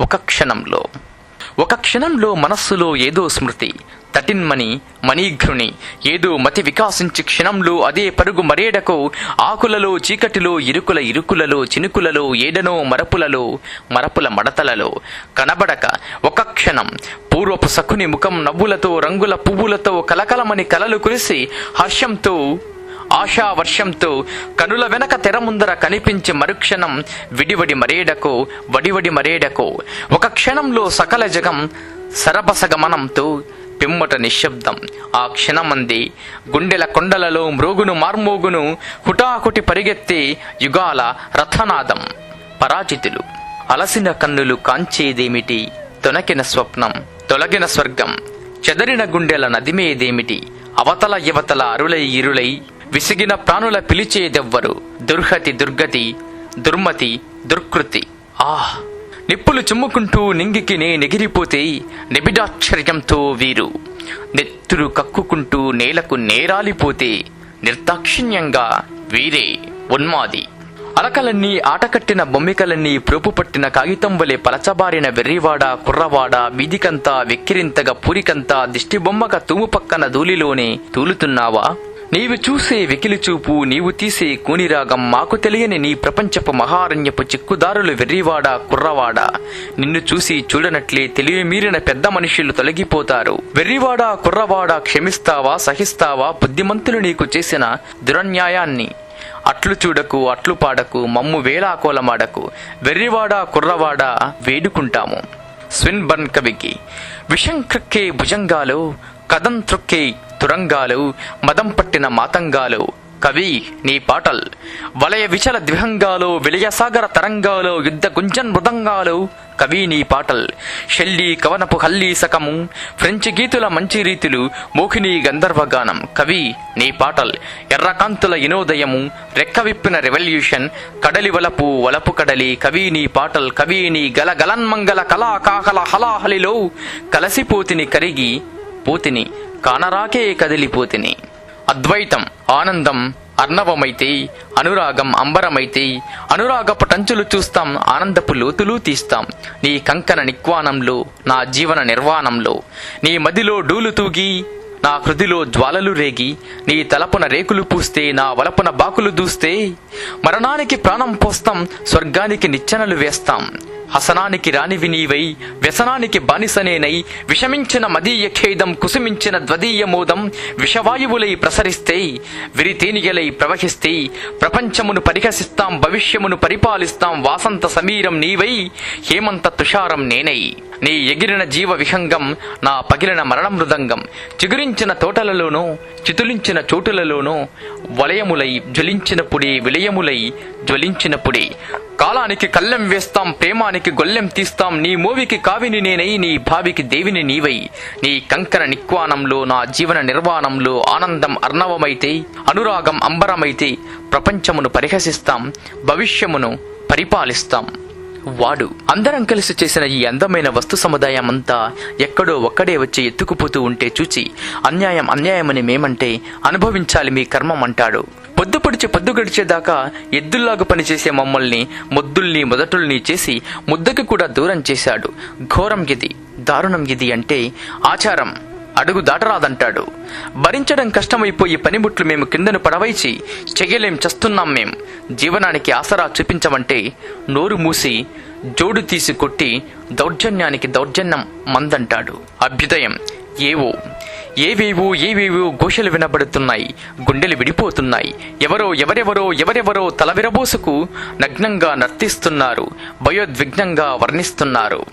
ఒక క్షణంలో. ఒక క్షణంలో మనస్సులో ఏదో స్మృతి తటిన్మని మణిఘ్రుని ఏదో మతి వికాసించి క్షణంలో అదే పరుగు మరేడకు ఆకులలో చీకటిలో ఇరుకుల ఇరుకులలో చినుకులలో ఏడనో మరపులలో మరపుల మడతలలో కనబడక ఒక క్షణం పూర్వపు సకుని ముఖం నవ్వులతో రంగుల పువ్వులతో కలకలమని కలలు కురిసి హర్షంతో ఆశా వర్షంతో కనుల వెనక తెర ముందర కనిపించి మరుక్షణం విడివడి మరేడకో వడివడి మరేడకో. ఒక క్షణంలో సకల జగం సరబసగమనంతో పిమ్మట నిశ్శబ్దం. ఆ క్షణమంది గుండెల కొండలలో మ్రోగును మార్మోగును హుటాహుటి పరిగెత్తే యుగాల రథనాదం. పరాజితులు అలసిన కన్నులు కాంచేదేమిటి? తొనకిన స్వప్నం తొలగిన స్వర్గం చెదరిన గుండెల నదిమేదేమిటి? అవతల యువతల అరులై ఇరులై విసిగిన ప్రాణుల పిలిచేదెవ్వరు? దుర్హతి దుర్గతి దుర్మతి దుర్కృతి. ఆహ్ నిప్పులు చుమ్ముకుంటూ నింగికి నే నెగిరిపోతే నిబిడాక్షర్యంతో వీరు. నెత్తురు కక్కుకుంటూ నేలకు నేరాలిపోతే నిర్దాక్షిణ్యంగా వీరే ఉన్మాది. అలకలన్నీ ఆటకట్టిన బొమ్మికలన్నీ ప్రోపు పట్టిన కాగితం వలె పలచబారిన వెర్రివాడ కుర్రవాడ వీధికంతా వెక్కిరింతగా పూరికంతా దిష్టిబొమ్మక తూము పక్కన ధూళిలోనే తూలుతున్నావా? నీవు చూసే వెకిలి చూపు నీవు తీసే కూనిరాగం మాకు తెలియని నీ ప్రపంచపు మహారణ్యపు చిక్కుదారులు వెర్రివాడ కుర్రవాడ. నిన్ను చూసి చూడనట్లే తెలివి మీరిన పెద్ద మనుషులు తొలగిపోతారు. వెర్రివాడ కుర్రవాడ క్షమిస్తావా సహిస్తావా బుద్ధిమంతులు నీకు చేసిన దురన్యాయాన్ని. అట్లు చూడకు అట్లు పాడకు మమ్ము వేలాకోలమాడకు వెర్రివాడ కుర్రవాడ వేడుకుంటాము. స్విన్బర్న్ కవికి విషం క్రక్కే భుజంగాలు కదం త్రొక్కే తురంగాలు మదం పట్టిన మాతంగాలు. కవి నీ పాటల్. వలయ విచల ద్విహంగాలు విలయసాగర తరంగాలు యుద్ధ గుంజన్ మృదంగాలు. కవి నీ పాటల్. షెల్లి కవనపు హల్లీ సకము ఫ్రెంచ్ గీతుల మంచి రీతులు మోహిని గంధర్వగానం కవి నీ పాటల్. ఎర్రకాంతుల ఇనోదయము రెక్క విప్పిన రెవల్యూషన్ కడలి వలపు వలపు కడలి. కవి నీ పాటల్. కవి నీ గల గలన్మంగళ కళా కాహల హలాహలిలో కలసిపోతిని కరిగి పోతిని కానరాకే కదిలిపోతిని అద్వైతం ఆనందం అర్ణవమైతే అనురాగం అంబరమైతే అనురాగపు టంచులు చూస్తాం ఆనందపు లోతులు తీస్తాం. నీ కంకణ నిక్వానంలో నా జీవన నిర్వాణంలో నీ మదిలో డూలు తూగి నా హృదిలో జ్వాలలు రేగి నీ తలపున రేకులు పూస్తే నా వలపున బాకులు దూస్తే మరణానికి ప్రాణం పోస్తాం స్వర్గానికి నిచ్చెనలు వేస్తాం. హసనానికి రానివి నీవై వ్యసనానికి బానిసనేనై విషమించిన మదీయ ఖేదం కుసుమించిన ద్వదీయ మోదం విషవాయువులై ప్రసరిస్తే విరితేనియలై ప్రవహిస్తే ప్రపంచమును పరిహసిస్తాం భవిష్యమును పరిపాలిస్తాం వాసంత సమీరం నీవై హేమంత తుషారం నేనై. నీ ఎగిరిన జీవ విహంగం నా పగిలిన మరణ మృదంగం. చిగురించిన తోటలలోనూ చితులించిన చోటులలోనూ వలయములై జ్వలించినప్పుడే విలయములై జ్వలించినప్పుడే. కాలానికి కళ్ళెం వేస్తాం ప్రేమానికి గొల్లెం తీస్తాం నీ మూవికి కావిని నేనై నీ భావికి దేవిని నీవై. నీ కంకణ నిక్వానంలో నా జీవన నిర్వాణంలో ఆనందం అర్ణవమైతే అనురాగం అంబరమైతే ప్రపంచమును పరిహసిస్తాం భవిష్యమును పరిపాలిస్తాం. వాడు. అందరం కలిసి చేసిన ఈ అందమైన వస్తు సముదాయం అంతా ఎక్కడో ఒక్కడే వచ్చి ఎత్తుకుపోతూ ఉంటే చూచి అన్యాయం అన్యాయమని మేమంటే అనుభవించాలి మీ కర్మం అంటాడు. పొద్దు పొడిచి పొద్దు గడిచేదాకా ఎద్దుల్లాగా పనిచేసే మమ్మల్ని మొద్దుల్ని మొదటుల్ని చేసి ముద్దకి కూడా దూరం చేశాడు. ఘోరం ఇది దారుణం ఇది అంటే ఆచారం. అడుగు దాటరాదంటాడు. భరించడం కష్టమైపోయి పనిముట్లు మేము కిందను పడవైచి చెయ్యలేం చస్తున్నాం మేం. జీవనానికి ఆసరా చూపించమంటే నోరు మూసి జోడు తీసి కొట్టి దౌర్జన్యానికి దౌర్జన్యం మందంటాడు. అభ్యుదయం ఏవో? ఏవేవో ఏవేవో ఘోషలు వినబడుతున్నాయి గుండెలు విడిపోతున్నాయి. ఎవరో ఎవరెవరో ఎవరెవరో తల విరబోసుకు నగ్నంగా నర్తిస్తున్నారు భయోద్విగ్నంగా వర్ణిస్తున్నారు.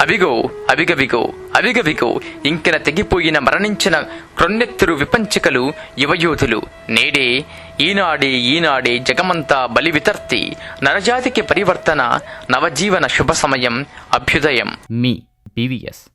అవిగో అవిగవిగో అవిగవిగో ఇంకెన తెగిపోయిన మరణించిన క్రొన్నెత్తురు విపంచికలు యువయోధులు. నేడే ఈనాడే ఈనాడే జగమంతా బలి వితర్తి నరజాతికి పరివర్తన నవజీవన శుభ సమయం అభ్యుదయం. మీ బీవీఎస్